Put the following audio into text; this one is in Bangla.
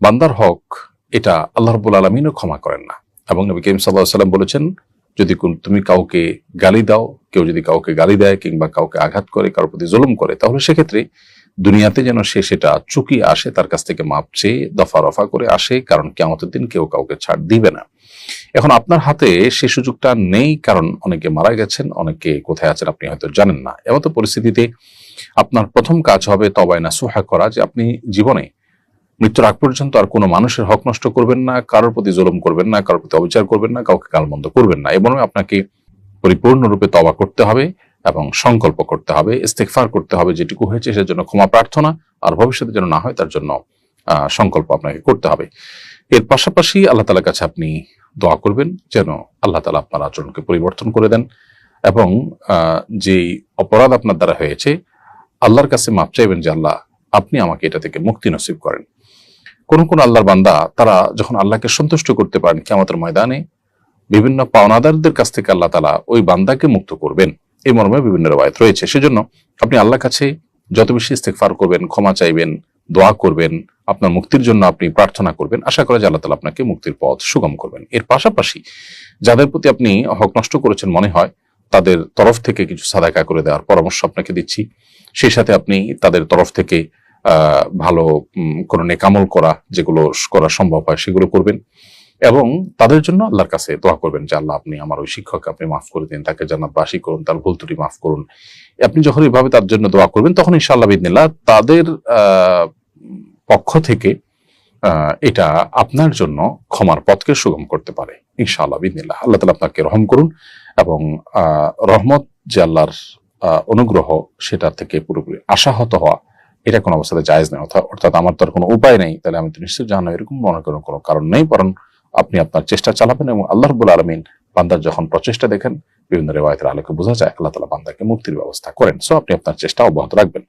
বান্দার হক, এটা আল্লাহ রব্বুল আলমিনও ক্ষমা করেন না। এবং নবী করিম সাল্লাহ সাল্লাম বলেছেন, যদি তুমি কাউকে গালি দাও, কেউ যদি কাউকে গালি দেয় কিংবা কাউকে আঘাত করে, কারোর প্রতি জুলুম করে, তাহলে সেক্ষেত্রে দুনিয়াতে যেন সে সেটা চুকি আসে, তার কাছ থেকে মাপ চেয়ে দফা রফা করে আসে, কারণ কেমতের দিন কেউ কাউকে ছাড় দিবে না। এখন আপনার হাতে সে সুযোগটা নেই, কারণ অনেকে মারা গেছেন, অনেকে কোথায় আছেন আপনি হয়তো জানেন না। এমতো পরিস্থিতিতে আপনার প্রথম কাজ হবে তবাই না সুহা করা, যে আপনি জীবনে মৃত্যুর আগ পর্যন্ত আর কোনো মানুষের হক নষ্ট করবেন না, কারোর প্রতি জুলুম করবেন না, কারোর প্রতি অবিচার করবেন না, কাউকে গালমন্দ করবেন না। এবং আপনাকে পরিপূর্ণরূপে তবা করতে হবে এবং সংকল্প করতে হবে ইস্তেকফার করতে হবে যেটুকু হয়েছে সেজন্য ক্ষমা প্রার্থনা, আর ভবিষ্যতে যেন না হয় তার জন্য সংকল্প আপনাকে করতে হবে। এর পাশাপাশি আল্লাহ তালার কাছে আপনি দোয়া করবেন যেন আল্লাহ তালা আপনার আচরণকে পরিবর্তন করে দেন এবং যে অপরাধ আপনার দ্বারা হয়েছে, আল্লাহর কাছে মাপ চাইবেন যে আল্লাহ আপনি আমাকে এটা থেকে মুক্তি নসিব করেন। কোন কোন আল্লাহর বান্দা তারা যখন আল্লাহকে সন্তুষ্ট করতে পারেন কেমতের ময়দানে, বিভিন্ন পাওনাদারদের কাছ থেকে আল্লাহ তালা ওই বান্দাকে মুক্ত করবেন। এই মর্মে বিভিন্ন রবায়ত রয়েছে। সেজন্য আপনি আল্লাহর কাছে যত বেশি ইস্তেকফার করবেন, ক্ষমা চাইবেন, দোয়া করবেন, আপনার মুক্তির জন্য আপনি প্রার্থনা করবেন, আশা করা যে আল্লাহ তালা আপনাকে মুক্তির পথ সুগম করবেন। এর পাশাপাশি যাদের প্রতি আপনি হক নষ্ট করেছেন মনে হয়, তাদের তরফ থেকে কিছু সাদাকা করে দেওয়ার পরামর্শ আপনাকে দিচ্ছি। সেই সাথে আপনি তাদের তরফ থেকে ভালো কোনো নেকামল করা যেগুলো করা সম্ভব হয় সেগুলো করবেন। এবং তাদের জন্য আল্লাহর কাছে দোয়া করবেন যে, আল্লাহ, আপনি আমার ওই শিক্ষককে আপনি মাফ করে দিন, তাকে জান্নাতবাসী করুন, তার ভুল ত্রুটি মাফ করুন। আপনি যখন এইভাবে তার জন্য দোয়া করবেন, তখন ইনশাআল্লাহ বিদিনিল্লাহ তাদের পক্ষ থেকে এটা আপনার জন্য ক্ষমার পথকে সুগম করতে পারে, ইনশাআল্লাহ বিদিনিল্লাহ আল্লাহ তালা আপনাকে রহম করুন এবং রহমত যে আল্লাহর অনুগ্রহ সেটা থেকে পুরোপুরি আশাহত হওয়া এটা কোনো অবস্থাতে জায়জ নেই অর্থাৎ আমার তো আর কোনো উপায় নেই। তাহলে আমি তো নিশ্চয় জানো এরকম মনে করার কোনো কারণ নেই, বরং আপনি আপনার চেষ্টা চালাবেন এবং আল্লাহ রবুল আলমিন বান্দার যখন প্রচেষ্টা দেখেন, বিভিন্ন রেওয়ায়তের আলোকে বোঝা যায়, আল্লাহ তালা বান্দাকে মুক্তির ব্যবস্থা করেন। সো আপনি আপনার চেষ্টা অব্যাহত রাখবেন।